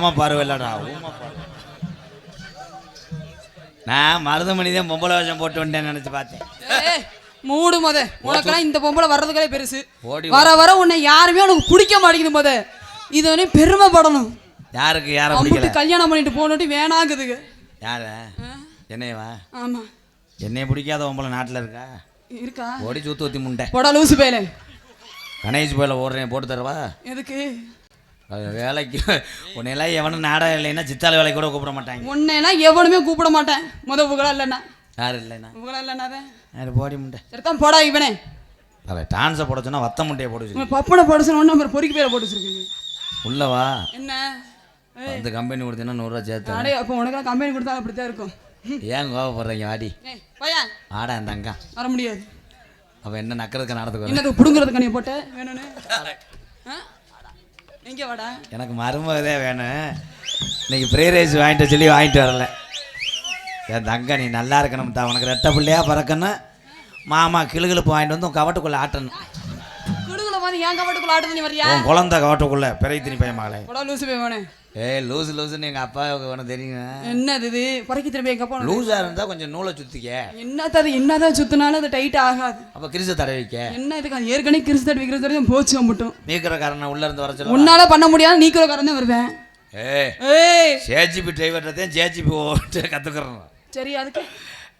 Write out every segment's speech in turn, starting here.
காம பார்வை இல்லடா ஊம பார்வை. நான் மருதமணி தான் பொம்பளை வேஷம் போட்டு வந்துட்டேன்னு நினைச்சு பார்த்தேன். மூடு முத. உனக்கெல்லாம் இந்த பொம்பளை வர்றதுக்கே பெருசு. வர வர உன்னை யாருமே உனக்கு பிடிக்க மாட்டேங்குது முத. இது வந்து பெருமைப்படணும். யாருக்கு யாரை பிடிக்கல? கல்யாணம் பண்ணிட்டு போனோட்டி வேணாங்குதுங்க யார? என்னையவா? ஆமா. என்னைய பிடிக்காத பொம்பளை நாட்டில் இருக்கா? இருக்கா? ஓடி சூத்து ஊத்தி முண்டை. போடா லூசு பேல கணேஷ் போயில ஓடுறேன் போட்டு தரவா? எதுக்கு? அது வேலைக்கு உன்னையெல்லாம் எவனும் நாடகம் இல்லைன்னா சித்தால வேலைக்கு கூட கூப்பிட மாட்டாங்க. உன்னையெல்லாம் எவனுமே கூப்பிட மாட்டேன். முத புகழா இல்லைண்ணா யாரு இல்லைண்ணா புகழா இல்லைண்ணாவே யாரு போடி முண்டை? சரிதான் போடா இவனே. அதை டான்ஸை போட சொன்னா வத்த முட்டையை போட சொல்லி உன் பப்பனை போட சொன்ன ஒன்று பொறுக்கி பேரை போட்டு வச்சிருக்கீங்க. உள்ளவா என்ன? அந்த கம்பெனி கொடுத்தீங்கன்னா நூறுரூவா சேர்த்து அடே அப்போ உனக்கு கம்பெனி கொடுத்தா அப்படித்தான் இருக்கும். ஏன் கோவப்படுறீங்க? வாடி. ஆடா அந்த அங்கா. வர முடியாது. அவன் என்ன நக்கிறதுக்கு நடத்துக்கு வர என்னது புடுங்குறதுக்கு நீ போட்ட? வேணும்னு? ஆ? எங்க வாடா? எனக்கு மருமகதே வேணும். இன்னைக்கு ஃப்ரை ரைஸ் வாங்கிட்டு சொல்லி வாங்கிட்டு வரல. என் தங்க நீ நல்லா இருக்கணும் தான் உனக்கு ரெட்டை பிள்ளையா பிறக்கணும். மாமா கிளுகிழுப்பு வாங்கிட்டு வந்து உன் கவட்டுக்குள்ளே ஆட்டணும். குடுகுல மாதிரி ஏன் கவட்டுக்குள்ள ஆடுது நீ வரியா உன் குழந்தை கவட்டுக்குள்ளே பிறை திணி பையன் மகளே லூசு போய் ஏய் லூசு லூசுன்னு எங்கள் அப்பாவுக்கு வேணும் தெரியுங்க என்னது இது? பறக்கி திரும்பி எங்க போன லூஸாக இருந்தால் கொஞ்சம் நூலை சுற்றிக்க என்னத்த அது என்னதான் சுத்தினாலும் அது டைட் ஆகாது. அப்போ கிரிச தடவிக்க என்ன இதுக்கு அது ஏற்கனவே கிறிஸ்து தடவி கிறிஸ்து தடவி போச்சு மட்டும் நீக்கிறக்காரனை உள்ளே இருந்து வர சொல்லுவா உன்னால பண்ண முடியாது நீக்கிற கறந்து வருவேன். ஏய் ஏய். ஜேஜிபி டிரைவர்கிட்டதையும் ஜேஜிபி ஓட்டு கற்றுக்குறோம் சரி அதுக்கு?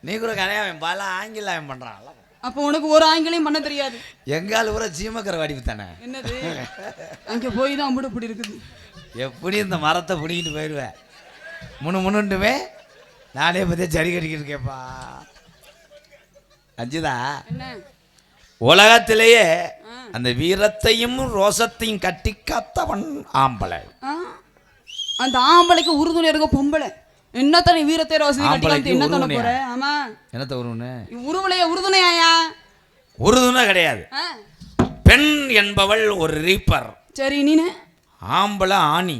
நீ கூட கரையா அவன் பால ஆங்கிலம் அவன் பண்ணுறான் அப்போ உனக்கு ஒரு ஆங்கிலையும் பண்ண தெரியாது. எங்கால் ஊரை சீமக்கரை வடிவு தானே? என்னது? அங்க போய் தான் அம்புடு இப்படி இருக்குது. எப்படி இந்த மரத்தை பிடிக்கிட்டு போயிடுவேன் முணு முணுண்டுமே நானே பற்றிய சரி கட்டிக்கிட்டு இருக்கேப்பா அஞ்சுதா உலகத்திலேயே. அந்த வீரத்தையும் ரோசத்தையும் கட்டி காத்தவன் ஆம்பளை? அந்த ஆம்பளைக்கு உறுதுணை இருக்க பொம்பளை. என்னத்த நீ வீரத்தை ரோசி ஆம்பளைக்கு கட்டி என்ன பண்ண உறுதுணையா? போற? ஆமா. என்னத்த உருவனு உருவலைய உறுதுணையாயா உறுதுணை கிடையாது? பெண் என்பவள் ஒரு ரீப்பர். சரி நீனு? ஆம்பளை ஆணி.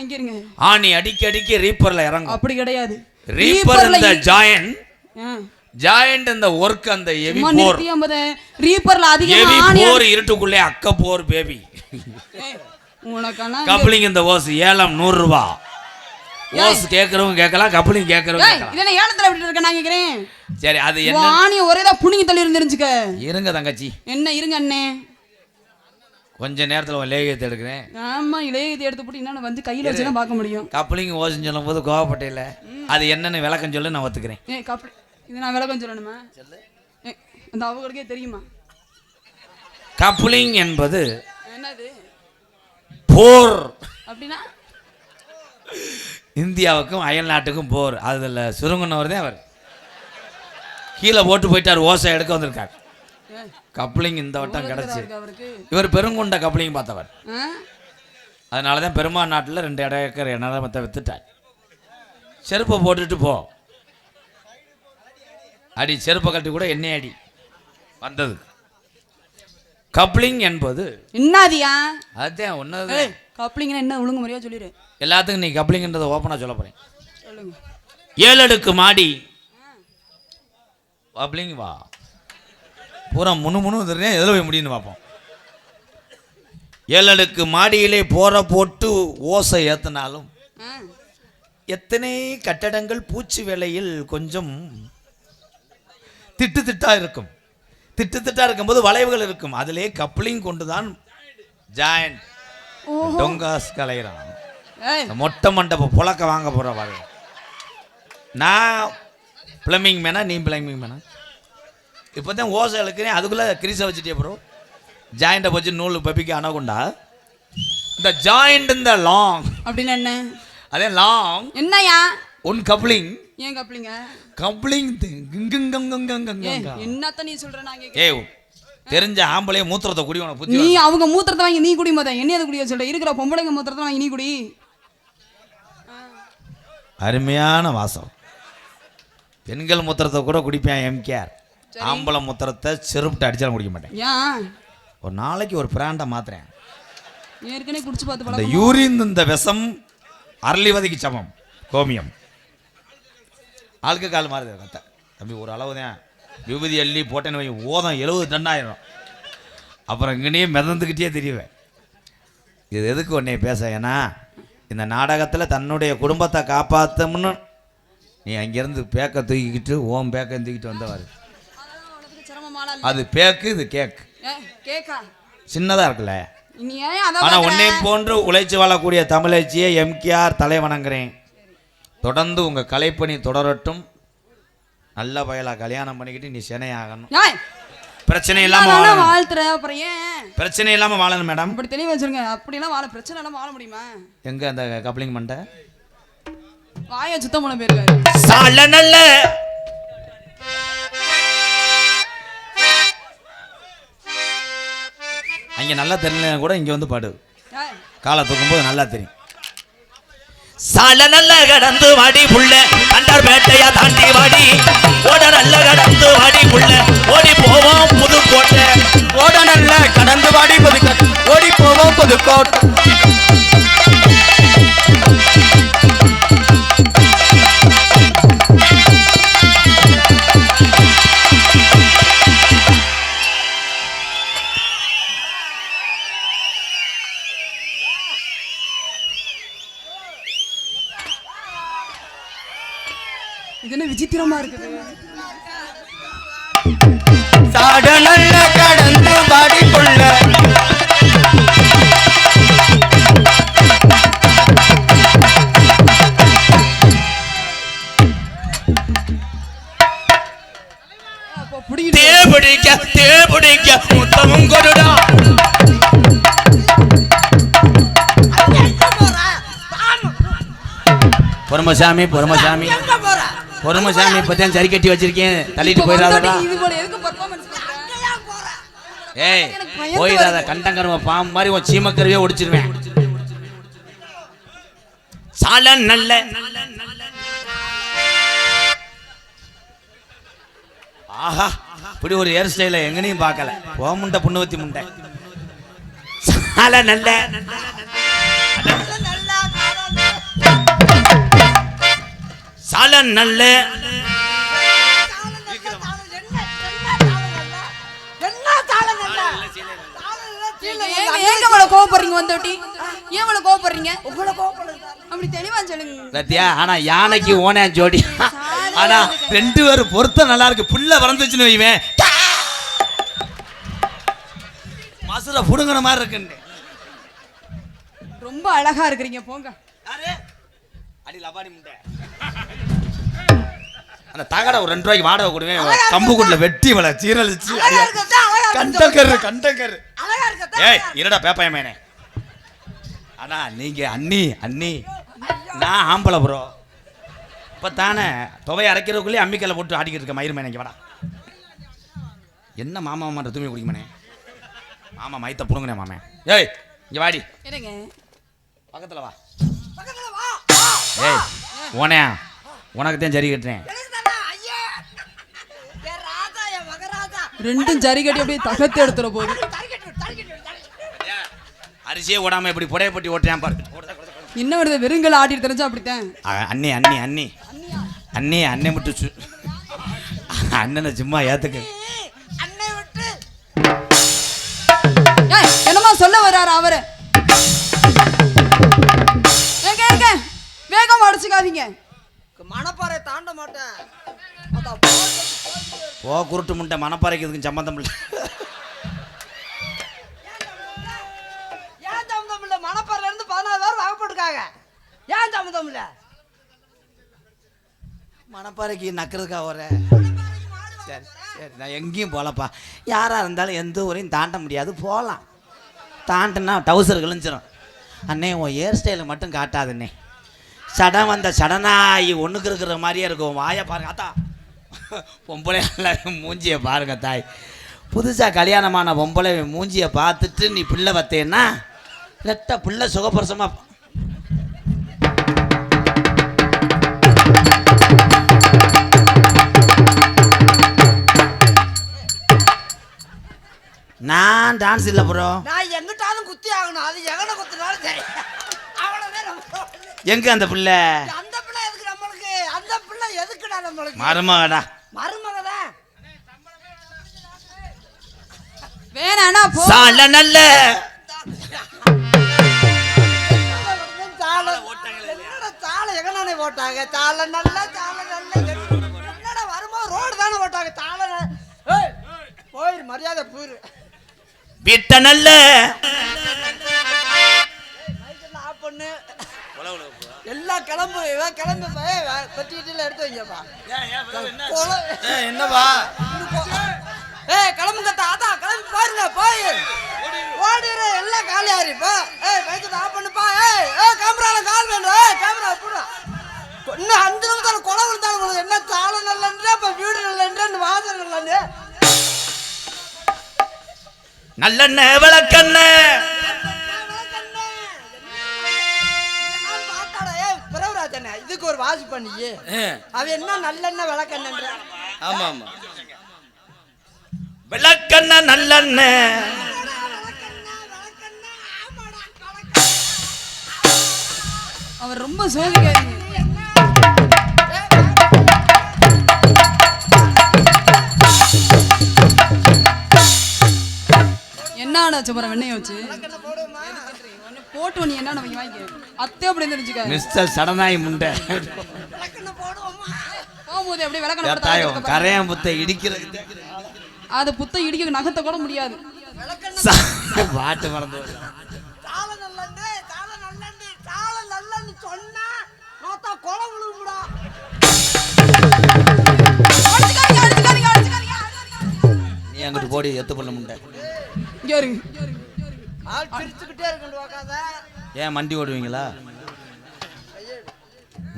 இங்க இருங்க. ஆணி அடிக்கி அடிக்கி ரீப்பர்ல இறங்கும். அப்படி கிடையாது. ரீப்பர் இந்த ஜாயன். ஜாயண்ட் இந்த ஒர்க் அந்த எவி போர் ரீப்பர்ல அதிகமா ஆணி போர் இருட்டுக்குள்ளே அக்க போர் பேபி உனக்கான கப்ளிங் இந்த ஓஸ் ஏலம் நூறு ரூபா ஓஸ் கேட்கறவங்க கேட்கலாம் கப்ளிங் கேட்கலாம். இதென்ன ஏலத்துல விட்டு இருக்க நான் கேக்குறேன் சரி அது என்ன ஆணிய ஒரே தான் புடுங்கி தள்ளி இருந்துருச்சுக்க இருங்க தங்கச்சி. என்ன இருங்க அண்ணே. கொஞ்ச நேரத்துல உன் லேகியத்தை எடுக்கிறேன். ஆமா இளையத்தை எடுத்து போட்டு என்னன்னு வந்து கையில வச்சு பார்க்க முடியும். கப்ளிங் ஓஸ்ன்னு சொல்லும் போது கோவப்பட்டையில அது என்னன்னு விளக்கம் சொல்லு நான் ஒத்துக்கிறேன். ஏய் கப்பல் இது நான் விளக்கம் சொல்லணுமா? ஏய், அந்த அவங்களுக்கே தெரியுமா? கப்ளிங் என்பது என்னது? போர். அப்படின்னா? இந்தியாவுக்கும் அயல் நாட்டுக்கும் போர். அதில் சுருங்கினவர் தான் அவர். கீழே போட்டு போயிட்டார் ஓசை எடுக்க வந்திருக்கார். கப்ளிங் இந்த வட்டம் கிடச்சி இவர் பெருங்குண்ட கப்ளிங் பார்த்தவர்? அதனால தான் பெருமாள் நாட்டில் ரெண்டு இடம் ஏக்கர் நிலமத்தை வித்துட்டார். செருப்பை போட்டுட்டு போ. அடி செருப்பை கட்டி கூட எண்ணெய் அடி. வந்தது. கப்ளிங் என்பது என்னதியா அதுதான் ஒன்றது ஏய் கப்ளிங்னா என்ன ஒழுங்கு முறையா சொல்லிடு. எல்லாத்துக்கும் நீ கப்ளிங்கன்றதை ஓப்பனாக சொல்ல போகிறேன் சொல்லுங்க. ஏழடுக்கு மாடி. கப்ளிங் வா. பூரா முணு முணு தெரியும் எதில் போய் முடியும்னு பார்ப்போம். ஏழடுக்கு மாடியிலே போற போட்டு ஓசை ஏற்றினாலும் ஆ. எத்தனை கட்டடங்கள் பூச்சி வேலையில் கொஞ்சம் திட்டு திட்டா இருக்கும். திட்டு திட்டா இருக்கும்போது வளைவுகள் இருக்கும். அதிலே கப்ளிங் கொண்டு தான் ஜாயண்ட் டொங்காஸ் கலைகிறான். மொட்டை மண்டப புழக்க வாங்க போகிற பாரு. நான் பிளம்பிங் மேனா நீ பிளம்பிங் மேனா இப்போ தான் ஓசை இழுக்கிறேன். அதுக்குள்ளே கிரீஸை வச்சுட்டே ப்ரோ ஜாயிண்ட்டை வச்சு நூல் பப்பிக்கு அணகுண்டா இந்த ஜாயிண்ட் இந்த லாங் அப்படின்னு என்ன? அதே லாங் என்னயா ஒன் கப்ளிங் ஏன் கப்ளிங்க கப்ளிங் என்னத்த நீ சொல்ற கேக்குறேன். ஏய் தெரிஞ்ச ஆம்பளைய மூத்திரத்தை குடி உனக்கு புத்தி நீ. அவங்க மூத்திரத்தை வாங்கி நீ குடி மொத. என்ன குடிய சொல்ற? இருக்கிற பொம்பளைங்க மூத்திரத்தை வாங்கி நீ குடி. அருமையான வாசம். பெண்கள் மூத்திரத்தை கூட குடிப்பேன் எம்கேஆர் ஆம்பளை மூத்திரத்தை செருப்பிட்டு அடிச்சாலும் குடிக்க மாட்டேன். ஏன் ஒரு நாளைக்கு ஒரு பிராண்டை மாத்துறேன். ஏற்கனவே குடிச்சு பார்த்து இந்த யூரின் இந்த விஷம் அரளிவதிக்கு சமம் கோமியம். ஆளுக்கு கால் மாறுது கத்த. தம்பி ஒரு அளவு தான். விபூதி அள்ளி போட்டேன்னு வை ஓதம் எழுபது டன்னாயிரம் அப்புறம் இங்கனே மிதந்துக்கிட்டே தெரியுவேன். இது எதுக்கு உன்னை பேச? ஏன்னா இந்த நாடகத்தில் தன்னுடைய குடும்பத்தை காப்பாற்றணும்னு நீ அங்கேருந்து பேக்கை தூக்கிக்கிட்டு ஓம் பேக்கை தூக்கிட்டு வந்தவாரு. அது பேக்கு இது கேக்கு கேக்கா சின்னதாக இருக்குல்ல? ஆனால்? உன்னை போன்று உழைச்சி வாழக்கூடிய தமிழச்சியை எம்கேஆர் தலை வணங்குறேன் தொடர்ந்து உங்கள் கலைப்பணி தொடரட்டும். நல்ல பயலா கல்யாணம் பண்ணிக்கிட்டு நீ சினையாகணும் ஏய், பிரச்சனை இல்லாமல் நானா வாழணும். வாழ்த்துற அப்புறம் ஏன்? பிரச்சனை இல்லாமல் வாழணும் மேடம். அப்படி தெளிவா வச்சிருங்க. அப்படிலாம் வாழ பிரச்சனை எல்லாம் வாழ முடியுமா? எங்கே அந்த கப்ளிங் மண்டை? வாய சுத்தம் பண்ண போயிருக்காரு. நல்ல அங்கே நல்லா தெரியல கூட இங்கே வந்து பாடு. காலை தூக்கும்போது நல்லா தெரியும். சால நல்ல கடந்து வாடி புள்ள கண்டார் பேட்டையா தாண்டி வாடி. ஓட நல்ல கடந்து வாடி புள்ள ஓடி போவோம் புதுக்கோட்டை. ஓட நல்ல கடந்து வாடி புதுக்கோட்டை ஓடி போவோம் புதுக்கோட்டை. தேபிடிக்க முத்தமும் கொடுடா பொறுமசாமி பொறுமசாமி பொறுமசாமி இப்பதான் சரி கட்டி வச்சிருக்கேன் தள்ளிட்டு போயிடாதடா ஏய் போயிடாத வருது. கண்டங்கருவ பாம்பு மாதிரி உன் சீமக்கருவே ஒடிச்சிருவேன் சால நல்ல ஆஹா இப்படி ஒரு ஹேர் ஸ்டைல எங்கனையும் பார்க்கல. போ முண்டை புண்ணுவத்தி முண்டை. சால நல்ல. சால நல்ல. இவ்வளவு கோவப்படுறீங்க வந்தோட்டி ஏன் இவ்வளவு கோவப்படுறீங்க? அப்படி தெளிவா சொல்லுங்க. ஆனா யானைக்கு ஓனே ஜோடி. ஆனா ரெண்டு பேரும் பொருத்தம் நல்லா இருக்கு. புள்ள வளர்ந்துச்சுன்னு வைவேன் மசுர புடுங்கிற மாதிரி இருக்குன்னு. ரொம்ப அழகா இருக்கிறீங்க. போங்க. அடி லபாடி முண்டை. அந்த தகடை ஒரு ரெண்டு ரூபாய்க்கு வாடகை கொடுவேன் கம்பு கூட்டுல வெட்டி வள சீரழிச்சு. கண்டக்கரு கண்டக்கரு ஏய் இருடா பேப்பாயமேனே ஆனா நீங்க அண்ணி அண்ணி. நான் ஆம்பளை ப்ரோ இப்போ தானே துவையை அரைக்கிறதுக்குள்ளே அம்மிக்கல்ல போட்டு ஆடிக்கிட்டு இருக்க மயிர் மேனே வாடா. என்ன மாமா மாமான்ற தூமி குடிக்குமனே? மாமா மயத்தை புடுங்கனே மாமே. ஏய் இங்க வாடி. பக்கத்துல வா. ஏய் உனையா உனக்கு தான் சரி கட்டுறேன். ரெண்டும் ஜரி கட்டி அப்படியே தகத்து எடுத்துற போகுது. அரிசியே ஓடாம இப்படி புடைய பட்டி ஓட்டுறேன் பாரு. என்ன வருது? வெறுங்கல் ஆடிட்டு தெரிஞ்சா அப்படித்தான். அண்ணி அண்ணி அண்ணி. அண்ணி அண்ணன் விட்டு சு அண்ணனை சும்மா ஏத்துக்கு. ஏய், என்னமோ சொல்ல வர்றாரு அவரு. வேகம் அடிச்சுக்காதீங்க. மணப்பாறை தாண்ட மாட்டேன். போ குருட்டு முண்டை. மனப்பாறைக்கு இதுக்கு சம்மந்தம் இல்லை? ஏன் சம்மந்தம் இல்ல? மணப்பாறையில இருந்து பதினாறு பேர் வாங்கப்பட்டிருக்காங்க ஏன் சம்மந்தம் இல்ல? மனப்பாறைக்கு நக்கிறதுக்கா வர சரி சரி நான் எங்கேயும் போகலப்பா யாராக இருந்தாலும் எந்த ஊரையும் தாண்ட முடியாது. போகலாம் தாண்டினா டவுசர் கிழிஞ்சிரும். அண்ணே உன் ஹேர் ஸ்டைலை மட்டும் காட்டாதுண்ணே சடம் வந்த சடனாயி ஒன்றுக்கு இருக்கிற மாதிரியே இருக்கும். வாயை பாருங்க அத்தா பொம்பளை மூஞ்சியை பாருங்க தாய். புதுசாக கல்யாணமான பொம்பளை மூஞ்சியை பார்த்துட்டு நீ பிள்ளை வத்தேன்னா லெட்ட பிள்ளை சுகப்பிரசமாக நான் டான்ஸ் இல்லை ப்ரோ நான் எங்கிட்டாலும் குத்தி ஆகணும். அது எங்கன குத்தினாலும் சரி. அவ்வளவுதான் நம்ம எங்க அந்த பிள்ளை? அந்த பிள்ளை எதுக்கு நம்மளுக்கு? அந்த பிள்ளை எதுக்குடா நம்மளுக்கு? மருமகடா. மருமக தான் வேணாண்ணா போ. சால நல்ல. சாலம் போட்டாங்க? சால நல்ல சால நல்ல. என்னடா வரும்போது ரோடு தானே போட்டாங்க? ஏய் போயிரு மரியாதை போயிரு. விட்ட நல்ல மைக்கெல்லாம் ஆஃப் பண்ணு எல்லாம் கிளம்பு கிளம்பு பெட்டிக்கிட்டில எடுத்து வைங்கப்பா. கொலை- என்னப்பா? ஏய் கிளம்புங்க தாத்தா கிளம்பி பாருங்க போய். ஓடிரு எல்லாம் காலியாரு இப்போ. ஏய் மைக்கெல்லாம் ஆஃப் பண்ணுப்பா. ஏய் ஏய் கேமரால கால் வேணும். ஏய் கேமரா போடு. இன்னும் அஞ்சு நிமிஷம் கொலை விழுந்தாலும் உங்களுக்கு என்ன சாலை நல்லன்ற இப்போ வீடு நல்லன்ற வாசல் நல்லன்னு நல்லெண்ண விளக்கண்ண இதுக்கு ஒரு வாசி பண்ணி அவ என்ன நல்லெண்ணெய் விளக்கெண்ணன்ற ஆமா ஆமா. விளக்கண்ண நல்லெண்ண அவர் ரொம்ப சோதிக்காதீங்க என்ன ஆனாச்சு அப்புறம் வெண்ணைய வச்சு? போட்டு நீ என்ன வாங்கி வாங்கிக்க? அத்தை அப்படி தெரிஞ்சுக்க மிஸ்டர் சடனாய் முண்டை. போகும்போது அப்படியே தாயோ விளக்கணும் கரையான் புத்த இடிக்கிறது. அது புத்த இடிக்க நகர்த்த கூட முடியாது. பாட்டு மறந்து சொன்னா விழுகுடா. நீ அங்கிட்டு போடி எத்து பண்ண முண்டை. இங்க ஆள் ஏன் மண்டி ஓடுவீங்களா?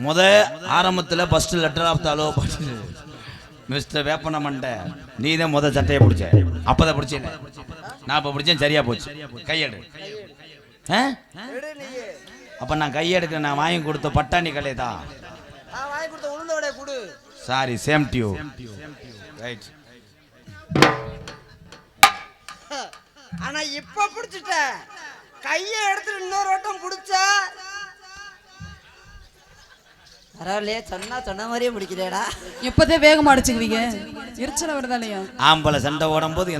முத ஆரம்பத்தில் ஃபர்ஸ்ட் லெட்டர் ஆஃப் த அலோ பண்ணு மிஸ்டர் வேப்பன மண்டை நீ தான் முத சட்டையை பிடிச்ச. அப்பதான் பிடிச்சேன். நான் இப்போ பிடிச்சேன் சரியா போச்சு. கையெடு. அப்போ நான் கையெடுக்க நான் வாங்கி கொடுத்த பட்டாணி கலை தான். சாரி சேம் டியூ ரைட் ஆனா இப்ப பிடிச்சிட்ட. கையை எடுத்துட்டு இன்னொரு வட்டம் பிடிச்ச. பரவாயில்லையே சொன்னா சொன்ன மாதிரியே பிடிக்கிறேடா எப்பதே வேகமா அடிச்சுக்குவீங்க. எரிச்சல வருதா இல்லையா? ஆம்பளை சண்டை ஓடும்போது